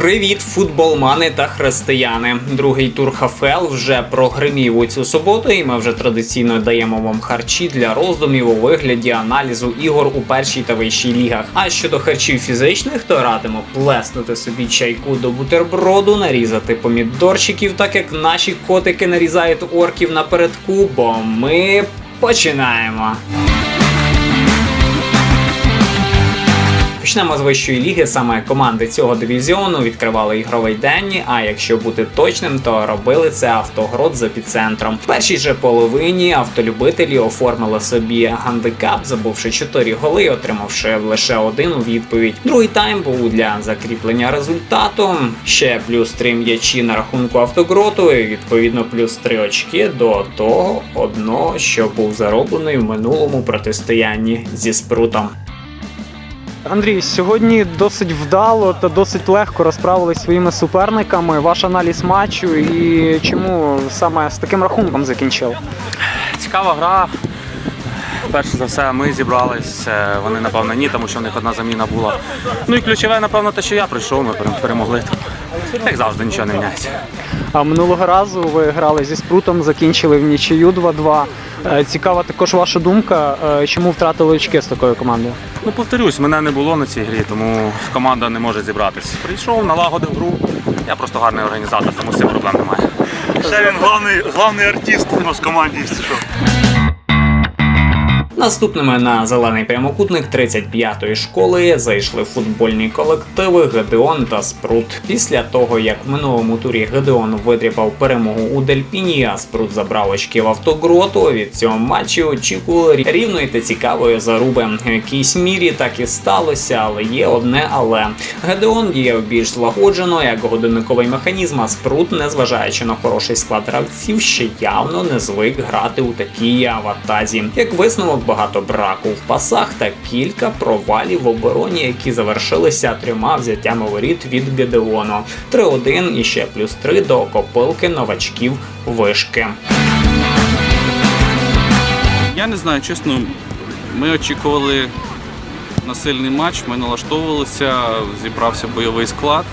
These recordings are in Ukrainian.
Привіт, футболмани та християни. Другий тур ХФЛ вже прогримів у цю суботу, і ми вже традиційно даємо вам харчі для роздумів у вигляді аналізу ігор у першій та вищій лігах. А щодо харчів фізичних, то радимо плеснути собі чайку до бутерброду, нарізати помідорчиків, так як наші котики нарізають орків напередку, бо ми починаємо. Почнемо з вищої ліги. Саме команди цього дивізіону відкривали ігровий день. А якщо бути точним, то робили це автогрод з епіцентром. В першій же половині автолюбителі оформили собі гандикап, забувши 4 голи, отримавши лише один у відповідь. Другий тайм був для закріплення результату. Ще плюс 3 м'ячі на рахунку автогроту, і відповідно плюс 3 очки до того одного, що був зароблений в минулому протистоянні зі спрутом. Андрій, сьогодні досить вдало та досить легко розправились зі своїми суперниками. Ваш аналіз матчу і чому саме з таким рахунком закінчили? Цікава гра. Перш за все, ми зібрались. е, Вони, напевно, ні, тому що в них одна заміна була. Ну і ключове, напевно, те, що я прийшов, ми пере- перемогли. Як завжди, нічого не міняється. А минулого разу ви грали зі спрутом, закінчили в нічию 2-2. Е, Цікава також ваша думка, е, чому втратили очки з такою командою? Ну, повторюсь, мене не було на цій грі, тому команда не може зібратися. Прийшов, налагодив гру. Я просто гарний організатор, тому з цим проблем немає. Ще він головний, головний артист у нас в команді, якщо що. Наступними на зелений прямокутник 35-ї школи зайшли футбольні колективи Гедеон та Спрут. Після того, як в минулому турі Гедеон видріпав перемогу у Дельпіні, а Спрут забрав очки в автогроту. Від цього матчу очікували рівної та цікавої заруби. В якійсь мірі так і сталося, але є одне але. Гедеон діяв більш злагоджено, як годинниковий механізм, а Спрут, незважаючи на хороший склад гравців, ще явно не звик грати у такій аватазі. Як висновок, багато браку в пасах та кілька провалів в обороні, які завершилися трьома взяттями воріт від Гедеону. 3-1 і ще плюс 3 до копилки новачків вишки. Я не знаю, чесно, ми очікували на сильний матч, ми налаштовувалися, зібрався бойовий склад.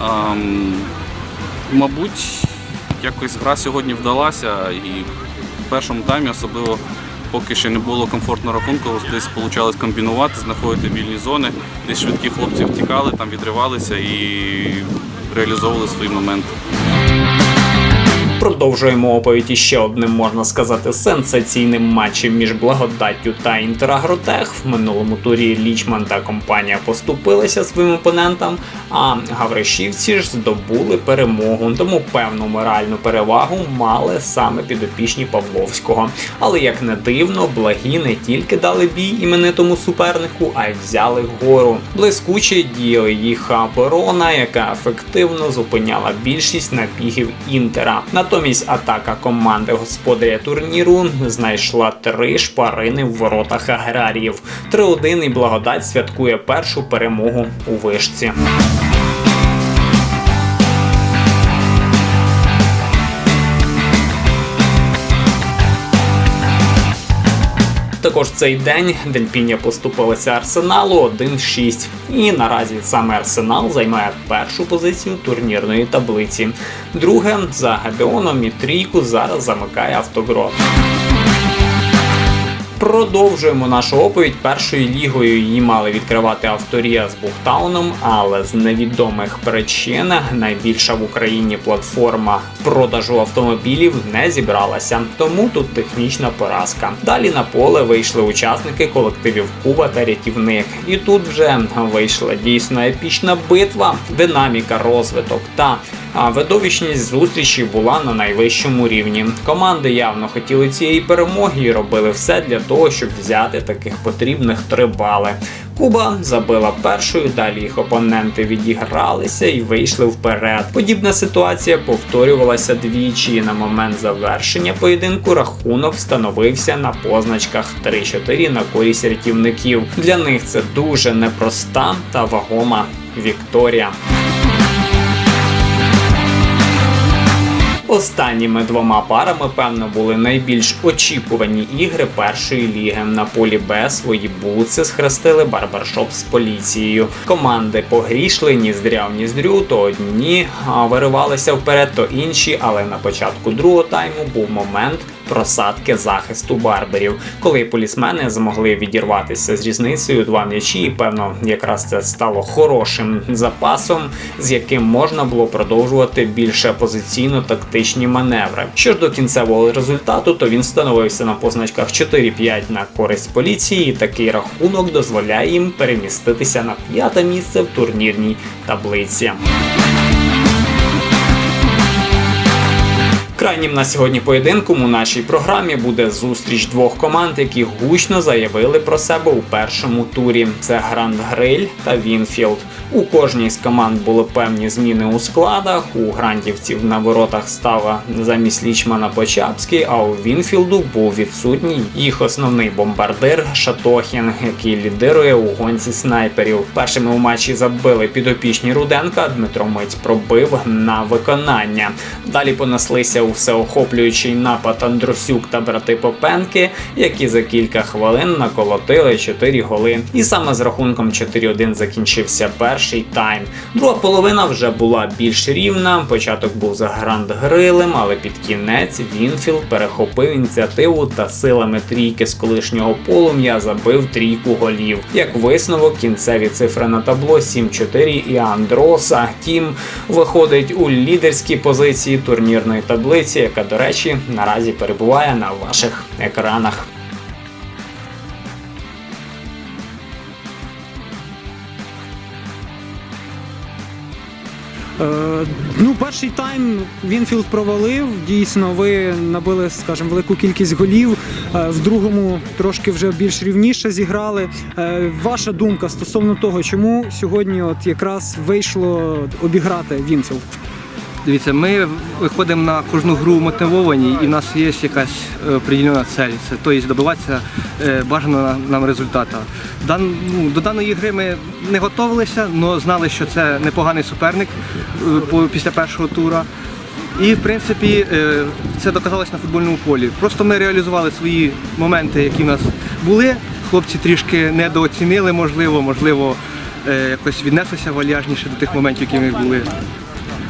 Ем, мабуть, якось гра сьогодні вдалася і в першому таймі особливо поки ще не було комфортного рахунку, десь вийшло комбінувати, знаходити вільні зони, десь швидкі хлопці втікали, там відривалися і реалізовували свої моменти. Продовжуємо оповідь іще одним, можна сказати, сенсаційним матчем між благодаттю та інтерагротех. В минулому турі Лічман та компанія поступилися своїм опонентам, а гавришівці ж здобули перемогу. Тому певну моральну перевагу мали саме підопічні Павловського. Але як не дивно, благі не тільки дали бій іменитому супернику, а й взяли гору. Блискуче діяла їх оборона, яка ефективно зупиняла більшість набігів інтера. Натомість атака команди господаря турніру знайшла три шпарини в воротах аграріїв. 3-1 і благодать святкує першу перемогу у вишці. Також цей день Дельпіння поступилася Арсеналу 1-6. І наразі саме Арсенал займає першу позицію турнірної таблиці. Друге за Габіоном і трійку зараз замикає автогрот. Продовжуємо нашу оповідь першою лігою. Її мали відкривати авторія з Бухтауном, але з невідомих причин найбільша в Україні платформа продажу автомобілів не зібралася. Тому тут технічна поразка. Далі на поле вийшли учасники колективів Куба та рятівник. І тут вже вийшла дійсно епічна битва, динаміка, розвиток та а видовищність зустрічі була на найвищому рівні. Команди явно хотіли цієї перемоги і робили все для того, щоб взяти таких потрібних три бали. Куба забила першою, далі їх опоненти відігралися і вийшли вперед. Подібна ситуація повторювалася двічі. На момент завершення поєдинку рахунок встановився на позначках 3-4 на користь рятівників. Для них це дуже непроста та вагома вікторія. Останніми двома парами, певно, були найбільш очікувані ігри першої ліги. На полі Б свої буци схрестили барбершоп з поліцією. Команди погрішли ніздря в ніздрю, то одні виривалися вперед, то інші. Але на початку другого тайму був момент просадки захисту барберів, коли полісмени змогли відірватися з різницею два м'ячі. І певно, якраз це стало хорошим запасом, з яким можна було продовжувати більше позиційно-тактичні маневри. Що ж до кінцевого результату, то він становився на позначках 4-5 на користь поліції. і Такий рахунок дозволяє їм переміститися на п'яте місце в турнірній таблиці. Крайнім на сьогодні поєдинком у нашій програмі буде зустріч двох команд, які гучно заявили про себе у першому турі. Це Гранд Гриль та Вінфілд. У кожній з команд були певні зміни у складах. У грандівців на воротах става замість лічмана Почапський, а у Вінфілду був відсутній їх основний бомбардир Шатохін, який лідирує у гонці снайперів. Першими у матчі забили підопічні Руденка. Дмитро Мить пробив на виконання. Далі понеслися у всеохоплюючий напад Андрусюк та брати Попенки, які за кілька хвилин наколотили 4 голи. І саме з рахунком 4-1 закінчився перший тайм. Друга половина вже була більш рівна. Початок був за гранд грилем, але під кінець Вінфілд перехопив ініціативу та силами трійки з колишнього полум'я забив трійку голів. Як висновок, кінцеві цифри на табло 7-4 і Андроса. Тім виходить у лідерській позиції турнірної таблиці, яка, до речі, наразі перебуває на ваших екранах. Е, ну, перший тайм Вінфілд провалив. Дійсно, ви набили, скажімо, велику кількість голів. Е, в другому трошки вже більш рівніше зіграли. Е, ваша думка стосовно того, чому сьогодні от якраз вийшло обіграти Вінфілд? Дивіться, ми виходимо на кожну гру мотивовані, і в нас є якась е, определена цель. Це тобто добиватися е, бажаного нам результату. Дан, ну, до даної гри ми не готувалися, але знали, що це непоганий суперник е, після першого тура. І в принципі це доказалось на футбольному полі. Просто ми реалізували свої моменти, які в нас були. Хлопці трішки недооцінили, можливо, можливо, якось віднеслися вальяжніше до тих моментів, які в них були.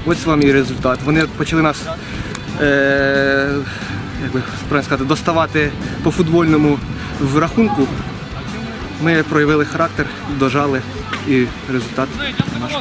Ось вам і результат. Вони почали нас е, як би сказати, доставати по футбольному в рахунку. Ми проявили характер, дожали і результат наш.